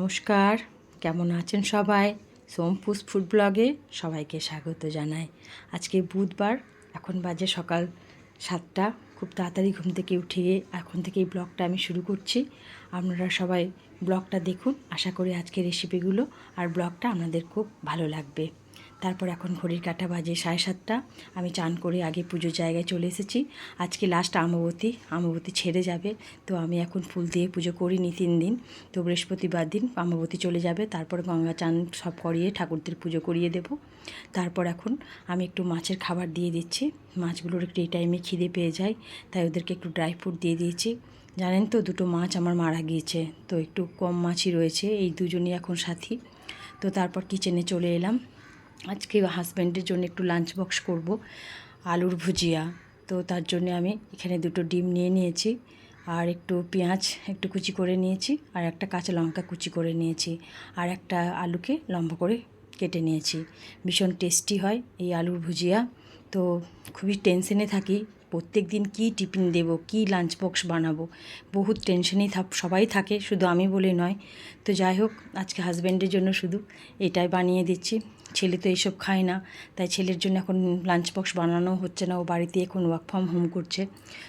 নমস্কার। কেমন আছেন সবাই? সোমপুস ফুড ব্লগে সবাইকে স্বাগত জানাই। আজকে বুধবার, এখন বাজে সকাল সাতটা। খুব তাড়াতাড়ি ঘুম থেকে উঠিয়ে এখন থেকে এই ব্লগটা আমি শুরু করছি। আপনারা সবাই ব্লগটা দেখুন। আশা করি আজকের রেসিপিগুলো আর ব্লগটা আপনাদের খুব ভালো লাগবে। তারপর এখন ঘড়ির কাটা বাজে সাড়ে সাতটা। আমি চান করে আগে পুজোর জায়গায় চলে এসেছি। আজকে লাস্ট আমবতী আমবতী ছেড়ে যাবে। তো আমি এখন ফুল দিয়ে পুজো করিনি তিন দিন। তো বৃহস্পতিবার দিন আমবতী চলে যাবে। তারপর গঙ্গা চান সব করিয়ে ঠাকুরদের পুজো করিয়ে দেব। তারপর এখন আমি একটু মাছের খাবার দিয়ে দিচ্ছি। মাছগুলোর একটু এই টাইমে খিদে পেয়ে যায়। তাই ওদেরকে একটু ড্রাই ফ্রুট দিয়ে দিয়েছি। জানেন তো দুটো মাছ আমার মারা গিয়েছে। তো একটু কম মাছই রয়েছে। এই দুজনই এখন সাথী। তো তারপর কিচেনে চলে এলাম। আজকে হাজব্যান্ডের জন্য একটু লাঞ্চ বক্স করব, আলুর ভুজিয়া। তো তার জন্য আমি এখানে দুটো ডিম নিয়ে নিয়েছি, আর একটু পেঁয়াজ একটু কুচি করে নিয়েছি, আর একটা কাঁচা লঙ্কা কুচি করে নিয়েছি, আর একটা আলুকে লম্বা করে কেটে নিয়েছি। ভীষণ টেস্টি হয় এই আলুর ভুজিয়া। তো খুবই টেনশনে থাকি প্রত্যেক দিন কী টিফিন দেব, কী লাঞ্চ বক্স বানাবো, বহুত টেনশনেই থাক সবাই থাকে, শুধু আমি বলে নয়। তো যাই হোক, আজকে হাজব্যান্ডের জন্য শুধু এটাই বানিয়ে দিচ্ছি। ছেলে তো এইসব খায় না। তাই ছেলের জন্য এখন লাঞ্চ বক্স বানানো হচ্ছে না। ও বাড়িতে এখন ওয়ার্ক ফ্রম হোম করছে।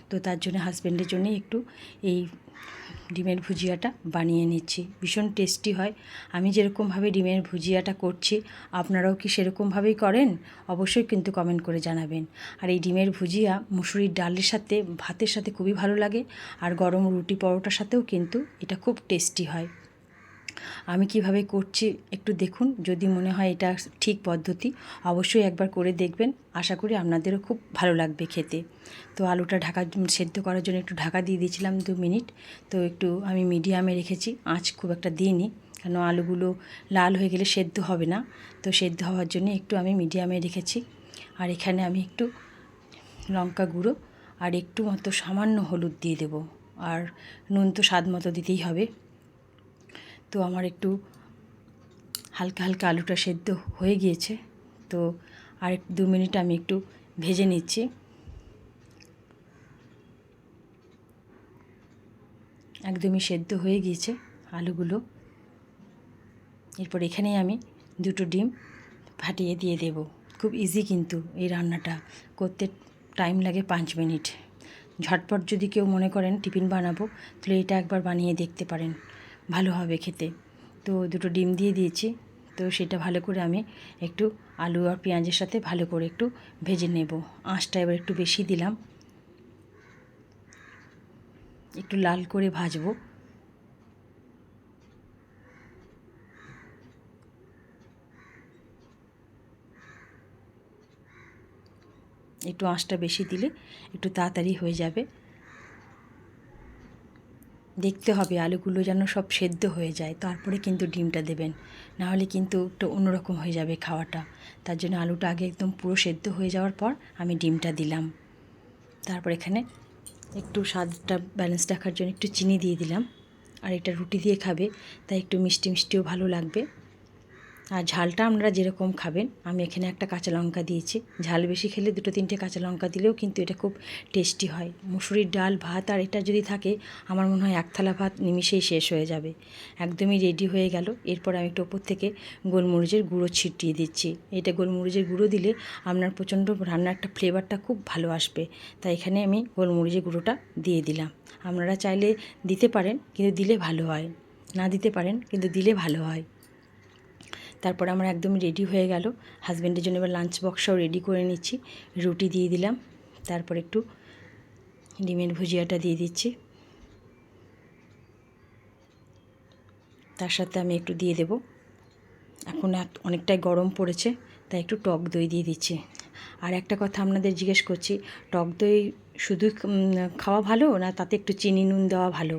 তো তার জন্য হাজব্যান্ডের জন্য একটু এই ডিমের ভুজিয়াটা বানিয়ে নিচ্ছি। ভীষণ টেস্টি হয়। আমি যেরকমভাবে ডিমের ভুজিয়াটা করছি, আপনারাও কি সেরকমভাবেই করেন? অবশ্যই কিন্তু কমেন্ট করে জানাবেন। আর এই ডিমের ভুজিয়া মুসুরির ডালের সাথে, ভাতের সাথে খুবই ভালো লাগে। আর গরম রুটি পরোটার সাথেও কিন্তু এটা খুব টেস্টি হয়। আমি কীভাবে করছি একটু দেখুন, যদি মনে হয় এটা ঠিক পদ্ধতি, অবশ্যই একবার করে দেখবেন। আশা করি আপনাদেরও খুব ভালো লাগবে খেতে। তো আলুটা ঢাকা, সেদ্ধ করার জন্য একটু ঢাকা দিয়ে দিয়েছিলাম দু মিনিট। তো একটু আমি মিডিয়ামে রেখেছি, আঁচ খুব একটা দিইনি, কেন আলুগুলো লাল হয়ে গেলে সেদ্ধ হবে না। তো সেদ্ধ হওয়ার জন্য একটু আমি মিডিয়ামে রেখেছি। আর এখানে আমি একটু লঙ্কা গুঁড়ো আর একটু মতো সামান্য হলুদ দিয়ে দেবো। আর নুন তো স্বাদ মতো দিতেই হবে। তো আমার একটু হালকা হালকা আলুটা সেদ্ধ হয়ে গিয়েছে। তো আর দু মিনিট আমি একটু ভেজে নিচ্ছি। একদমই সেদ্ধ হয়ে গিয়েছে আলুগুলো। এরপর এখানেই আমি দুটো ডিম ফাটিয়ে দিয়ে দেব। খুব ইজি কিন্তু এই রান্নাটা। করতে টাইম লাগে পাঁচ মিনিট। ঝটপট যদি কেউ মনে করেন টিফিন বানাবো, তাহলে এটা একবার বানিয়ে দেখতে পারেন। ভালো হবে খেতে। তো দুটো ডিম দিয়ে দিয়েছি। তো সেটা ভালো করে আমি একটু আলু আর পেঁয়াজের সাথে ভালো করে একটু ভেজে নেব। আঁচটা এবার একটু বেশি দিলাম। একটু লাল করে ভাজবো। একটু আঁচটা বেশি দিলে একটু তাড়াতাড়ি হয়ে যাবে। দেখতে হবে আলুগুলো যেন সব সেদ্ধ হয়ে যায়, তারপরে কিন্তু ডিমটা দেবেন। নাহলে কিন্তু একটু অন্যরকম হয়ে যাবে খাওয়াটা। তার জন্য আলুটা আগে একদম পুরো সেদ্ধ হয়ে যাওয়ার পর আমি ডিমটা দিলাম। তারপর এখানে একটু স্বাদটা ব্যালেন্স রাখার জন্য একটু চিনি দিয়ে দিলাম। আর এটা রুটি দিয়ে খাবে, তাই একটু মিষ্টি মিষ্টিও ভালো লাগবে। আর ঝালটা আপনারা যেরকম খাবেন, আমি এখানে একটা কাঁচা লঙ্কা দিয়েছি। ঝাল বেশি খেলে দুটো তিনটে কাঁচা লঙ্কা দিলেও কিন্তু এটা খুব টেস্টি হয়। মুসুরির ডাল, ভাত আর এটা যদি থাকে, আমার মনে হয় এক থালা ভাত নিমিশেই শেষ হয়ে যাবে। একদমই রেডি হয়ে গেল। এরপর আমি একটু ওপর থেকে গোলমরিচের গুঁড়ো ছিটিয়ে দিচ্ছি। এটা গোলমরিচের গুঁড়ো দিলে আপনার প্রচণ্ড রান্নার একটা ফ্লেভারটা খুব ভালো আসবে। তাই এখানে আমি গোলমরিচের গুঁড়োটা দিয়ে দিলাম। আপনারা চাইলে দিতে পারেন, কিন্তু দিলে ভালো হয়। না দিতে পারেন, কিন্তু দিলে ভালো হয়। তারপর আমার একদম রেডি হয়ে গেল। হাজব্যান্ডের জন্য এবার লাঞ্চ বক্সটাও রেডি করে নিচ্ছি। রুটি দিয়ে দিলাম। তারপর একটু ডিমের ভুজিয়াটা দিয়ে দিচ্ছি। তার সাথে আমি একটু দিয়ে দেব। এখন অনেকটাই গরম পড়েছে, তাই একটু টক দই দিয়ে দিচ্ছি। আর একটা কথা আপনাদের জিজ্ঞেস করছি, টক দই শুধু খাওয়া ভালো না তাতে একটু চিনি নুন দেওয়া ভালো?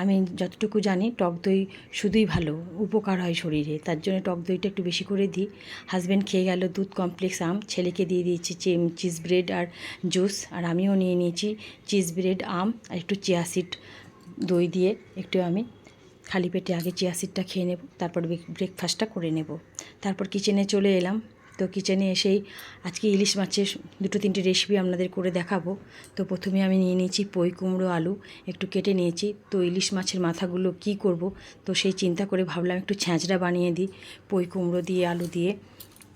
আমি যতটুকু জানি টক দই শুধুই ভালো, উপকার হয় শরীরে। তার জন্য টক দইটা একটু বেশি করে দিই। হাজব্যান্ড খেয়ে গেল, দুধ কমপ্লেক্স আম, ছেলেকে দিয়ে দিয়েছি চিজ ব্রেড আর জুস আর আমিও নিয়ে নিয়েছি চিজ ব্রেড আম, আর একটু চিয়া সিড দই দিয়ে একটু আমি খালি পেটে আগে চিয়া সিডটা খেয়ে নেব, তারপর ব্রেকফাস্টটা করে নেব। তারপর কিচেনে চলে এলাম। তো কিচেনে এসেই আজকে ইলিশ মাছের দুটো তিনটে রেসিপি আপনাদের করে দেখাবো। তো প্রথমে আমি নিয়ে নিয়েছি পই, কুমড়ো, আলু। একটু কেটে নিয়েছি। তো ইলিশ মাছের মাথাগুলো কি করব? তো সেই চিন্তা করে ভাবলাম একটু ছ্যাঁচড়া বানিয়ে দিই। পই, কুমড়ো দিয়ে, আলু দিয়ে।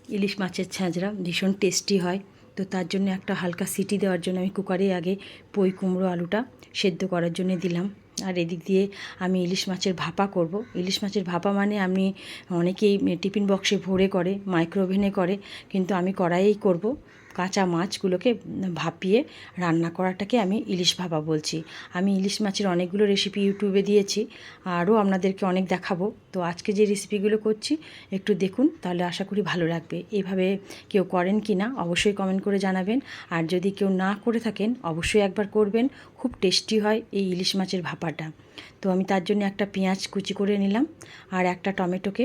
ইলিশ মাছের ছ্যাঁচড়া ভীষণ টেস্টি হয়। তো তার জন্য একটা হালকা সিটি দেওয়ার জন্য আমি কুকারে আগে পই, কুমড়ো, আলুটা সেদ্ধ করার জন্য দিলাম। আর এদিক দিয়ে আমি ইলিশ মাছের ভাপা করব। ইলিশ মাছের ভাপা মানে আমি অনেকেই টিফিন বক্সে ভরে করে মাইক্রোওভেনে করে, কিন্তু আমি কড়াইয়েই করব। কাঁচা মাছগুলোকে ভাপিয়ে রান্না করাটাকে আমি ইলিশ ভাপা বলছি। আমি ইলিশ মাছের অনেকগুলো রেসিপি ইউটিউবে দিয়েছি, আরও আপনাদেরকে অনেক দেখাবো। তো আজকে যে রেসিপিগুলো করছি, একটু দেখুন, তাহলে আশা করি ভালো লাগবে। এইভাবে কেউ করেন কি না, অবশ্যই কমেন্ট করে জানাবেন। আর যদি কেউ না করে থাকেন, অবশ্যই একবার করবেন। খুব টেস্টি হয় এই ইলিশ মাছের ভাপাটা। তো আমি তার জন্য একটা পেঁয়াজ কুচি করে নিলাম, আর একটা টমেটোকে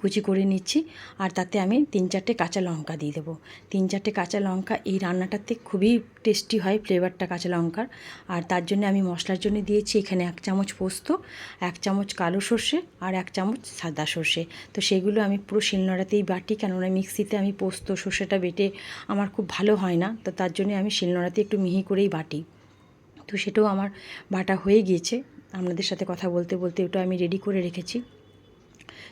কুচি করে নিচ্ছি আর তাতে আমি তিন চারটে কাঁচা লঙ্কা দিয়ে দেবো। তিন চারটে কাঁচা লঙ্কা, এই রান্নাটাতে খুবই টেস্টি হয় ফ্লেভারটা কাঁচা লঙ্কার। আর তার জন্য আমি মশলার জন্য দিয়েছি এখানে এক চামচ পোস্ত, এক চামচ কালো সর্ষে আর এক চামচ সাদা সর্ষে। তো সেগুলো আমি পুরো শিলনোড়াতেই বাটি, কেননা মিক্সিতে আমি পোস্ত, সর্ষেটা বেটে আমার খুব ভালো হয় না। তো তার জন্য আমি শিলনোড়াতে একটু মিহি করেই বাটি। তো সেটাও আমার বাটা হয়ে গিয়েছে। আপনাদের সাথে কথা বলতে বলতে ওটা আমি রেডি করে রেখেছি।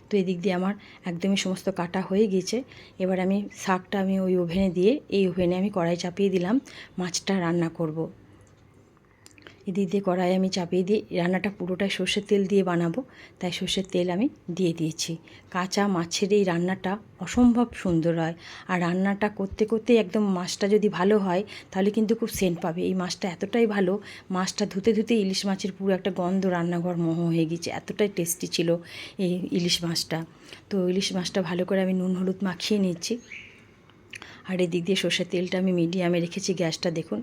তো এদিক দিয়ে আমার একদমই সমস্ত কাটা হয়ে গিয়েছে এবার আমি শাকটা আমি ওই ওভেনে দিয়ে, এই ওভেনে আমি কড়াই চাপিয়ে দিলাম, মাছটা রান্না করব। এদিক দিয়ে কড়াই আমি চাপিয়ে দিয়ে রান্নাটা পুরোটাই সর্ষের তেল দিয়ে বানাবো। তাই সর্ষের তেল আমি দিয়ে দিয়েছি। কাঁচা মাছের এই রান্নাটা অসম্ভব সুন্দর হয়। আর রান্নাটা করতে করতে একদম মাছটা যদি ভালো হয়, তাহলে কিন্তু খুব সেন্ট পাবে। এই মাছটা এতটাই ভালো, মাছটা ধুতে ধুতে ইলিশ মাছের পুরো একটা গন্ধ রান্নাঘর মোহ হয়ে গেছে এতটাই টেস্টি ছিল এই ইলিশ মাছটা। তো ইলিশ মাছটা ভালো করে আমি নুন, হলুদ মাখিয়ে নিচ্ছি আর এদিক দিয়ে সর্ষের তেলটা আমি মিডিয়ামে রেখেছি। গ্যাসটা দেখুন,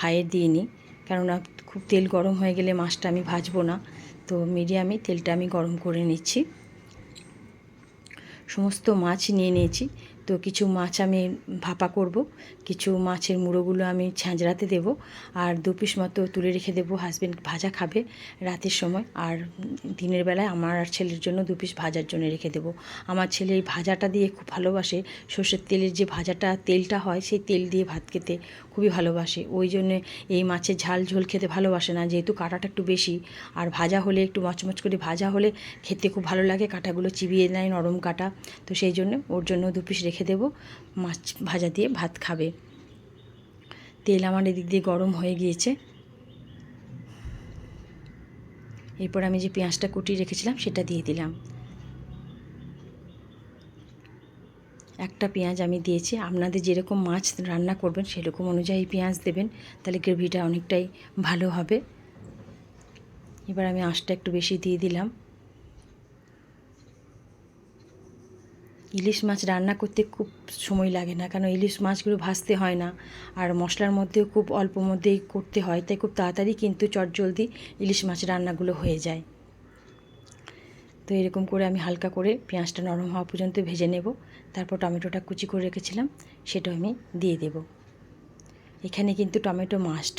হাইয়ে দিয়ে নিই। কেননা খুব তেল গরম হয়ে গেলে মাছটা আমি ভাজবো না। তো মিডিয়ামে তেলটা আমি গরম করে নিচ্ছি। সমস্ত মাছ নিয়ে নিয়েছি। তো কিছু মাছ আমি ভাপা করব, কিছু মাছের মুড়োগুলো আমি ছ্যাঁচড়াতে দেব, আর দু পিস মতো তুলে রেখে দেবো হাজব্যান্ড ভাজা খাবে রাতের সময়, আর দিনের বেলায় আমার আর ছেলের জন্য দু পিস ভাজার জন্য রেখে দেবো। আমার ছেলে এই ভাজাটা দিয়ে খুব ভালোবাসে, সর্ষের তেলের যে ভাজাটা, তেলটা হয় সেই তেল দিয়ে ভাত খেতে খুবই ভালোবাসে। ওই জন্যে এই মাছের ঝাল ঝোল খেতে ভালোবাসে না, যেহেতু কাঁটাটা একটু বেশি, আর ভাজা হলে একটু মচমচ করে ভাজা হলে খেতে খুব ভালো লাগে, কাঁটাগুলো চিবিয়ে নেয় নরম কাঁটা, তো সেই জন্য ওর জন্য দু পিস রেখে দেবো। মাছ ভাজা দিয়ে ভাত খাবে। তেল আমার এদিক দিয়ে গরম হয়ে গিয়েছে। এরপর আমি যে পেঁয়াজটা কুটিয়ে রেখেছিলাম, সেটা দিয়ে দিলাম। একটা পেঁয়াজ আমি দিয়েছি। আপনাদের যেরকম মাছ রান্না করবেন, সেরকম অনুযায়ী পেঁয়াজ দেবেন। তাহলে গ্রেভিটা অনেকটাই ভালো হবে। এবার আমি আঁশটা একটু বেশি দিয়ে দিলাম। ইলিশ মাছ রান্না করতে খুব সময় লাগে না কারণ ইলিশ মাছগুলো ভাজতে হয় না আর মশলার মধ্যেও খুব অল্প মধ্যেই করতে হয়, তাই খুব তাড়াতাড়ি কিন্তু চটজলদি ইলিশ মাছ রান্নাগুলো হয়ে যায়। তো এরকম করে আমি হালকা করে পেঁয়াজটা নরম হওয়া পর্যন্ত ভেজে নেব, তারপর টমেটোটা কুচি করে রেখেছিলাম সেটা আমি দিয়ে দেব। এখানে কিন্তু টমেটো মাস্ট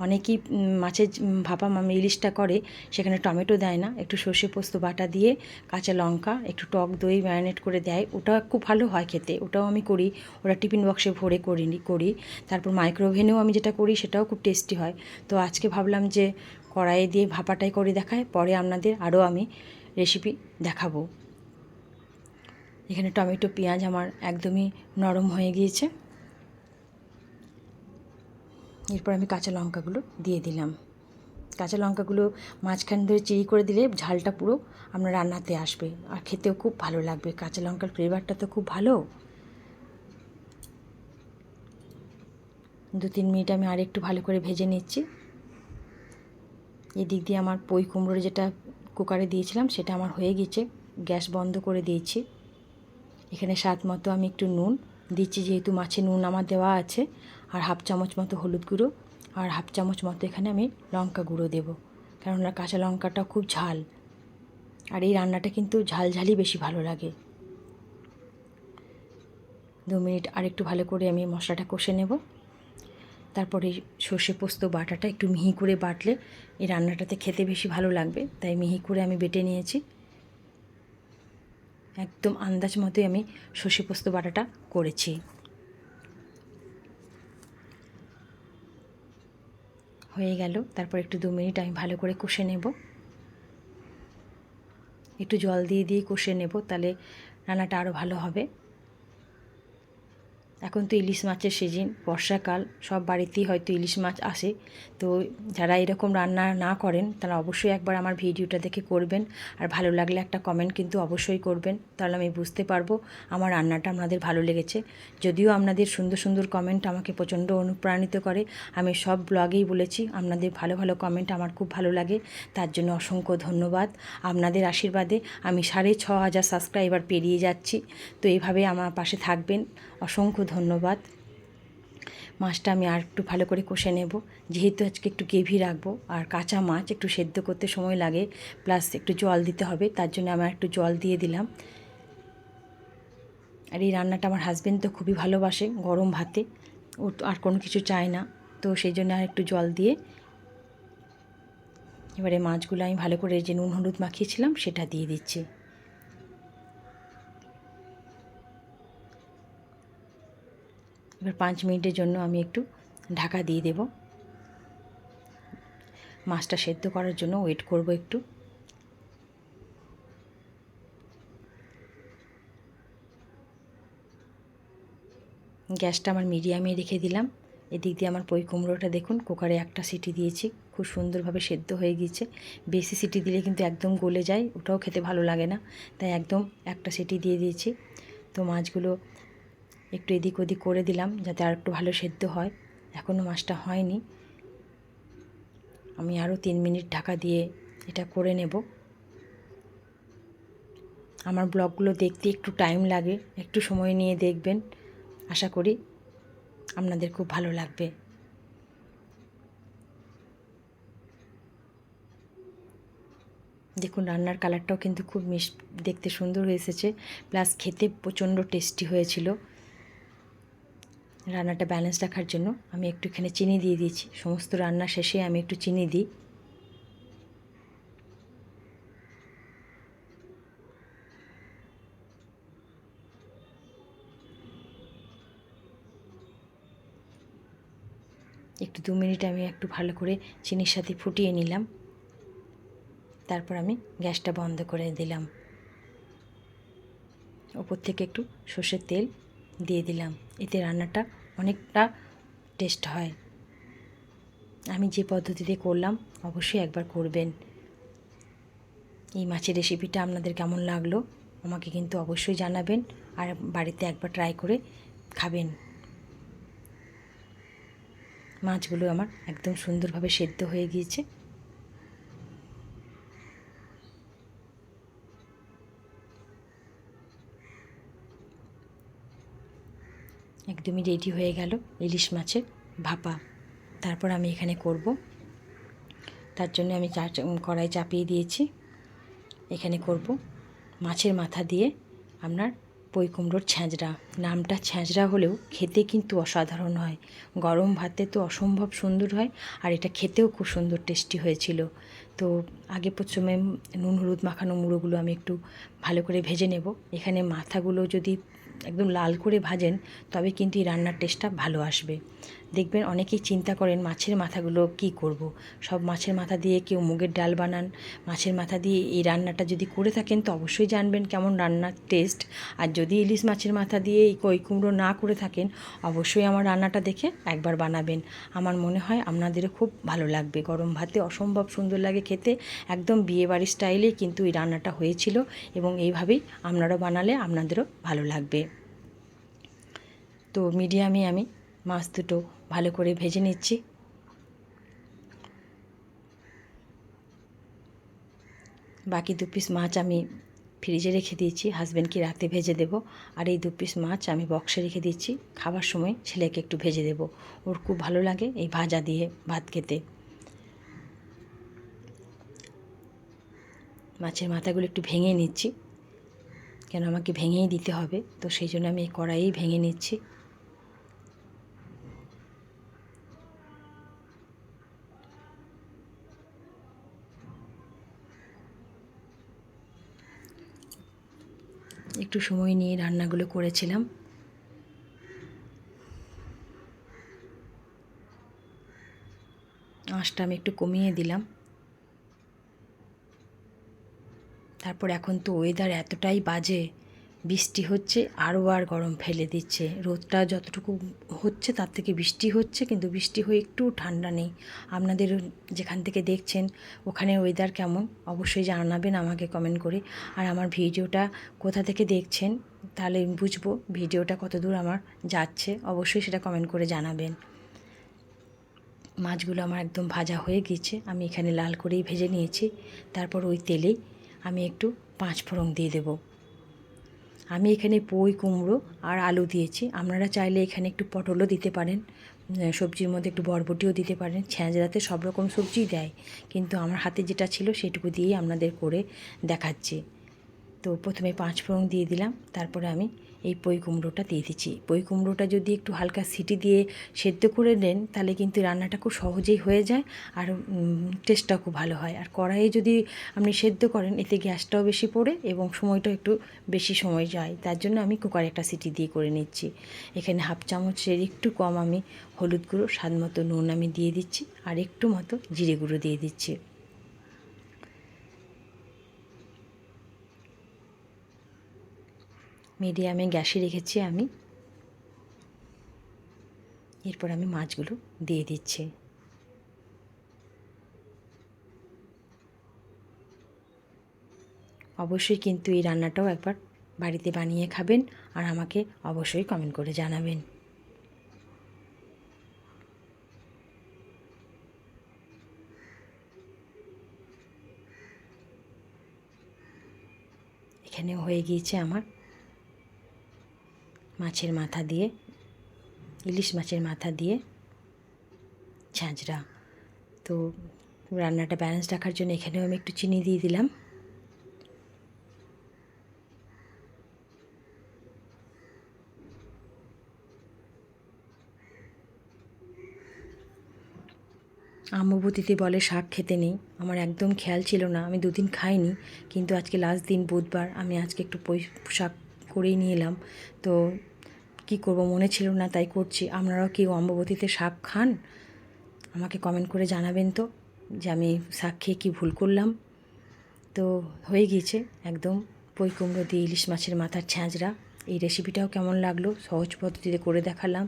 অনেকেই মাছের ভাপা মামা ইলিশটা করে, সেখানে টমেটো দেয় না। একটু সর্ষে পোস্ত বাটা দিয়ে কাঁচা লঙ্কা, একটু টক দই ম্যারিনেট করে দেয়। ওটা খুব ভালো হয় খেতে। ওটাও আমি করি। ওটা টিফিন বক্সে ভরে করি করি। তারপর মাইক্রোওভেনেও আমি যেটা করি, সেটাও খুব টেস্টি হয়। তো আজকে ভাবলাম যে, কড়াইয়ে দিয়ে ভাপাটাই করে দেখায়। পরে আপনাদের, আরও আমি রেসিপি দেখাবো। এখানে টমেটো, পেঁয়াজ আমার একদমই নরম হয়ে গিয়েছে। এরপর আমি কাঁচা লঙ্কাগুলো দিয়ে দিলাম। কাঁচা লঙ্কাগুলো মাঝখান ধরে চিড়ি করে দিলে ঝালটা পুরো আপনার রান্নাতে আসবে। আর খেতেও খুব ভালো লাগবে। কাঁচা লঙ্কার ফ্লেভারটা তো খুব ভালো। দু তিন মিনিট আমি আর একটু ভালো করে ভেজে নিচ্ছি। এদিক দিয়ে আমার পই কুমড়োর যেটা কুকারে দিয়েছিলাম সেটা আমার হয়ে গেছে। গ্যাস বন্ধ করে দিয়েছি। এখানে স্বাদ মতো আমি একটু নুন দিচ্ছি, যেহেতু মাছে নুন আমার দেওয়া আছে। আর হাফ চামচ মতো হলুদ গুঁড়ো আর হাফ চামচ মতো এখানে আমি লঙ্কা গুঁড়ো দেবো। কেননা কাঁচা লঙ্কাটা খুব ঝাল। আর এই রান্নাটা কিন্তু ঝাল ঝালই বেশি ভালো লাগে। দু মিনিট আর একটু ভালো করে আমি মশলাটা কষে নেব। তারপরে সর্ষে পোস্ত বাটাটা একটু মিহি করে বাটলে এই রান্নাটাতে খেতে বেশি ভালো লাগবে। তাই মিহি করে আমি বেটে নিয়েছি। একদম আন্দাজ মতোই আমি সর্ষে পোস্ত বাটাটা করেছি। হয়ে গেল। তারপর একটু দু মিনিট আমি ভালো করে কষে নেব। একটু জল দিয়ে দিয়ে কষে নেব, তাহলে রান্নাটা আরও ভালো হবে। এখন তো ইলিশ মাছের সিজন বর্ষাকাল, সব বাড়িতেই হয়তো ইলিশ মাছ আসে। তো যারা এরকম রান্না না করেন, তারা অবশ্যই একবার আমার ভিডিওটা দেখে করবেন। আর ভালো লাগলে একটা কমেন্ট কিন্তু অবশ্যই করবেন। তাহলে আমি বুঝতে পারব আমার রান্নাটা আপনাদের ভালো লেগেছে। যদিও আপনাদের সুন্দর সুন্দর কমেন্ট আমাকে প্রচণ্ড অনুপ্রাণিত করে। আমি সব ব্লগেই বলেছি, আপনাদের ভালো ভালো কমেন্ট আমার খুব ভালো লাগে। তার জন্য অসংখ্য ধন্যবাদ। আপনাদের আশীর্বাদে আমি সাড়ে ছ হাজার সাবস্ক্রাইবার পেরিয়ে যাচ্ছি। তো এইভাবে আমার পাশে থাকবেন। অসংখ্য ধন্যবাদ। মাছটা আমি আর একটু ভালো করে কষে নেব। যেহেতু আজকে একটু গ্রেভি রাখব, আর কাঁচা মাছ একটু সেদ্ধ করতে সময় লাগে, প্লাস একটু জল দিতে হবে, তার জন্য আমার একটু জল দিয়ে দিলাম। আর এই রান্নাটা আমার হাজব্যান্ড তো খুবই ভালোবাসে, গরম ভাতে। ও তো আর কোনো কিছু চায় না, তো সেই জন্য আর একটু জল দিয়ে এবারে মাছগুলো আমি ভালো করে যে নুন, হলুদ মাখিয়েছিলাম, সেটা দিয়ে দিচ্ছি। এবার পাঁচ মিনিটের জন্য আমি একটু ঢাকা দিয়ে দেব। মাছটা সেদ্ধ করার জন্য ওয়েট করব একটু। গ্যাসটা আমার মিডিয়ামে রেখে দিলাম। এদিক দিয়ে আমার পই কুমড়োটা দেখুন, কুকারে একটা সিটি দিয়েছি, খুব সুন্দরভাবে সেদ্ধ হয়ে গিয়েছে। বেশি সিটি দিলে কিন্তু একদম গলে যায়, ওটাও খেতে ভালো লাগে না। তাই একদম একটা সিটি দিয়ে দিয়েছি। তো মাছগুলো একটু এদিক ওদিক করে দিলাম যাতে আর একটু ভালো সেদ্ধ হয়। এখনও মাছটা হয়নি। আমি আরও তিন মিনিট ঢাকা দিয়ে এটা করে নেব। আমার ব্লগগুলো দেখতে একটু টাইম লাগে, একটু সময় নিয়ে দেখবেন। আশা করি আপনাদের খুব ভালো লাগবে। দেখুন, রান্নার কালারটাও কিন্তু খুব মিশ দেখতে সুন্দর এসেছে। প্লাস খেতে প্রচণ্ড টেস্টি হয়েছিল। রান্নাটা ব্যালেন্স রাখার জন্য আমি একটু এখানে চিনি দিয়ে দিয়েছি। সমস্ত রান্না শেষে আমি একটু চিনি দিই। একটু দু মিনিট আমি একটু ভালো করে চিনির সাথে ফুটিয়ে নিলাম। তারপর আমি গ্যাসটা বন্ধ করে দিলাম। ওপর থেকে একটু সর্ষের তেল দিয়ে দিলাম। এতে রান্নাটা অনেকটা টেস্ট হয়। আমি যে পদ্ধতিতে করলাম, অবশ্যই একবার করবেন। এই মাছের রেসিপিটা আপনাদের কেমন লাগল, আমাকে কিন্তু অবশ্যই জানাবেন আর বাড়িতে একবার ট্রাই করে খাবেন। মাছগুলো আমার একদম সুন্দরভাবে সেদ্ধ হয়ে গিয়েছে। একদমই রেডি হয়ে গেল ইলিশ মাছের ভাপা। তারপর আমি এখানে করব। তার জন্য আমি চা কড়াই চাপিয়ে দিয়েছি। এখানে করব মাছের মাথা দিয়ে আপনার পই কুমড়োর ছ্যাঁচড়া। নামটা ছ্যাঁচড়া হলেও খেতে কিন্তু অসাধারণ হয়। গরম ভাতে তো অসম্ভব সুন্দর হয় আর এটা খেতেও খুব সুন্দর টেস্টি হয়েছিল। তো আগে প্রথমে নুন, হলুদ মাখানো মুড়োগুলো আমি একটু ভালো করে ভেজে নেব। এখানে মাথাগুলো যদি একদম লাল করে ভাজেন তবে কিন্তু এই রান্নার টেস্টটা ভালো আসবে। দেখবেন অনেকেই চিন্তা করেন, মাছের মাথাগুলো কি করব। সব মাছের মাথা দিয়ে কেউ মুগের ডাল বানান, মাছের মাথা দিয়ে এই রান্নাটা যদি করে থাকেন তো অবশ্যই জানবেন কেমন রান্নার টেস্ট আর যদি ইলিশ মাছের মাথা দিয়ে এই কই কুমড়ো না করে থাকেন, অবশ্যই আমার রান্নাটা দেখে একবার বানাবেন। আমার মনে হয় আপনাদেরও খুব ভালো লাগবে। গরম ভাতে অসম্ভব সুন্দর লাগে খেতে। একদম বিয়েবাড়ির স্টাইলেই কিন্তু এই রান্নাটা হয়েছিল এবং এইভাবেই আপনারাও বানালে আপনাদেরও ভালো লাগবে। তো মিডিয়ামে আমি মাছ দুটো ভালো করে ভেজে নিচ্ছি। বাকি দু পিস মাছ আমি ফ্রিজে রেখে দিয়েছি হাজব্যান্ডকে রাতে ভেজে দেব। আর এই দু পিস মাছ আমি বক্সে রেখে দিচ্ছি খাবার সময় ছেলেকে একটু ভেজে দেব। ওর খুব ভালো লাগে এই ভাজা দিয়ে ভাত খেতে। মাছের মাথাগুলো একটু ভেঙে নিচ্ছি, কেন আমাকে ভেঙেই দিতে হবে, তো সেই জন্য আমি এই কড়াইয়েই ভেঙে নিচ্ছি। একটু সময় নিয়ে রান্নাগুলো করেছিলাম। আঁশটা আমি একটু কমিয়ে দিলাম। তারপর এখন তো ওয়েদার এতটাই বাজে বৃষ্টি হচ্ছে, আরও আর গরম ফেলে দিচ্ছে। রোদটা যতটুকু হচ্ছে তার থেকে বৃষ্টি হচ্ছে, কিন্তু বৃষ্টি হয়ে একটু ঠান্ডা নেই। আপনাদের যেখান থেকে দেখছেন, ওখানে ওয়েদার কেমন, অবশ্যই জানাবেন আমাকে কমেন্ট করে। আর আমার ভিডিওটা কোথা থেকে দেখছেন, তাহলে বুঝব ভিডিওটা কত দূর আমার যাচ্ছে, অবশ্যই সেটা কমেন্ট করে জানাবেন। মাছগুলো আমার একদম ভাজা হয়ে গিয়েছে আমি এখানে লাল করেই ভেজে নিয়েছি। তারপর ওই তেলেই আমি একটু পাঁচ ফোড়ন দিয়ে দেবো। আমি এখানে পই কুমড়ো আর আলু দিয়েছি। আপনারা চাইলে এখানে একটু পটলও দিতে পারেন সবজির মধ্যে একটু বরবটিও দিতে পারেন। ছ্যাঁচড়াতে সব রকম সবজিই দেয়, কিন্তু আমার হাতে যেটা ছিল সেটুকু দিয়েই আপনাদের করে দেখাচ্ছি। তো প্রথমে পাঁচ ফোড়ন দিয়ে দিলাম, তারপরে আমি এই পই কুমড়োটা দিয়ে দিচ্ছি। পই কুমড়োটা যদি একটু হালকা সিটি দিয়ে সেদ্ধ করে নেন, তাহলে কিন্তু রান্নাটা খুব সহজেই হয়ে যায় আর টেস্টটা খুব ভালো হয়। আর কড়াইয়ে যদি আপনি সেদ্ধ করেন, এতে গ্যাসটাও বেশি পড়ে এবং সময়টাও একটু বেশি সময় যায়। তার জন্য আমি কুকারে একটা সিটি দিয়ে করে নিচ্ছি। এখানে হাফ চামচের একটু কম আমি হলুদ গুঁড়ো, স্বাদ মতো নুন আমি দিয়ে দিচ্ছি আর একটু মতো জিরে গুঁড়ো দিয়ে দিচ্ছি। মিডিয়ামে গ্যাসে রেখেছি আমি। এরপর আমি মাছগুলো দিয়ে দিচ্ছি। অবশ্যই কিন্তু এই রান্নাটাও একবার বাড়িতে বানিয়ে খাবেন আর আমাকে অবশ্যই কমেন্ট করে জানাবেন। এখানে হয়ে গিয়েছে আমার মাছের মাথা দিয়ে, ইলিশ মাছের মাথা দিয়ে ঝাঁঝরা। তো রান্নাটা ব্যালেন্স রাখার জন্য এখানেও আমি একটু চিনি দিয়ে দিলাম। আম্মবতীতে বলে শাক খেতে নেই। আমার একদম খেয়াল ছিল না। আমি দুদিন খাইনি, কিন্তু আজকে লাস্ট দিন বুধবার আমি আজকে একটু শাক করেই নিয়ে এলাম। তো কি করব, মনে ছিল না, তাই করছি। আপনারাও কি অম্ববতীতে শাক খান? আমাকে কমেন্ট করে জানাবেন তো, যে আমি শাক খেয়ে কী ভুল করলাম। তো হয়ে গিয়েছে একদম পই কুমড়ো দিয়ে ইলিশ মাছের মাথার ছ্যাঁচড়া এই রেসিপিটাও কেমন লাগল সহজ পদ্ধতিতে করে দেখালাম,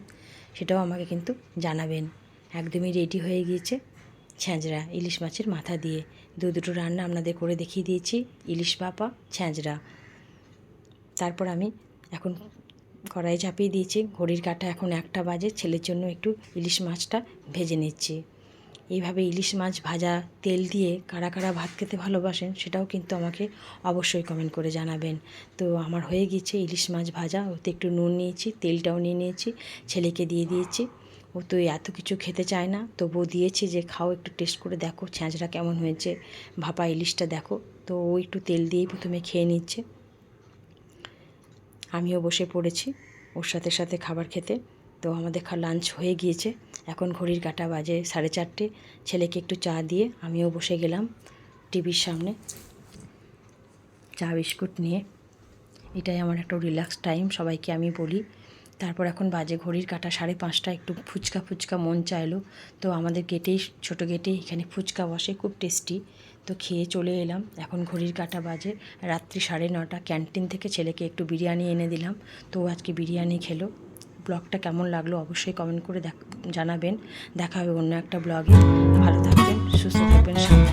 সেটাও আমাকে কিন্তু জানাবেন। একদমই রেডি হয়ে গিয়েছে ছ্যাঁচড়া ইলিশ মাছের মাথা দিয়ে। দু দুটো রান্না আপনাদের করে দেখিয়ে দিয়েছি, ইলিশ পাপা ছ্যাঁচড়া তারপর আমি এখন কড়াই ঝাঁপিয়ে দিয়েছি। ঘড়ির কাঁটা এখন একটা বাজে। ছেলের জন্য একটু ইলিশ মাছটা ভেজে নিচ্ছি। এইভাবে ইলিশ মাছ ভাজা তেল দিয়ে কারা কারা ভাত খেতে ভালোবাসেন সেটাও কিন্তু আমাকে অবশ্যই কমেন্ট করে জানাবেন। তো আমার হয়ে গিয়েছে ইলিশ মাছ ভাজা। ওতে একটু নুন নিয়েছি, তেলটাও নিয়ে নিয়েছি, ছেলেকে দিয়ে দিয়েছি। ও তো এত কিছু খেতে চায় না। তবুও দিয়েছি যে, খাও, একটু টেস্ট করে দেখো ছ্যাঁচড়া কেমন হয়েছে। ভাপা ইলিশটা দেখো। তো ও একটু তেল দিয়েই প্রথমে খেয়ে নিচ্ছে। আমিও বসে পড়েছি ওর সাথে সাথে খাবার খেতে। তো আমাদের লাঞ্চ হয়ে গিয়েছে। এখন ঘড়ির কাটা বাজে সাড়ে চারটে। ছেলেকে একটু চা দিয়ে আমিও বসে গেলাম টিভির সামনে। চা, বিস্কুট নিয়ে। এটাই আমার একটা রিল্যাক্স টাইম সবাইকে আমি বলি। তারপর এখন বাজে ঘড়ির কাটা সাড়ে পাঁচটা। একটু ফুচকা ফুচকা মন চাইলো। তো আমাদের গেটেই, ছোটো গেটেই এখানে ফুচকা বসে, খুব টেস্টি তো খেয়ে চলে এলাম। এখন ঘড়ির কাটা বাজে। রাত্রি সাড়ে নটা। ক্যান্টিন থেকে ছেলেকে একটু বিরিয়ানি এনে দিলাম। তো আজকে বিরিয়ানি খেলো। ব্লগটা কেমন লাগল অবশ্যই কমেন্ট করে দেখ জানাবেন। দেখা হবে অন্য একটা ব্লগে। ভালো থাকবেন, সুস্থ থাকবেন থাকবে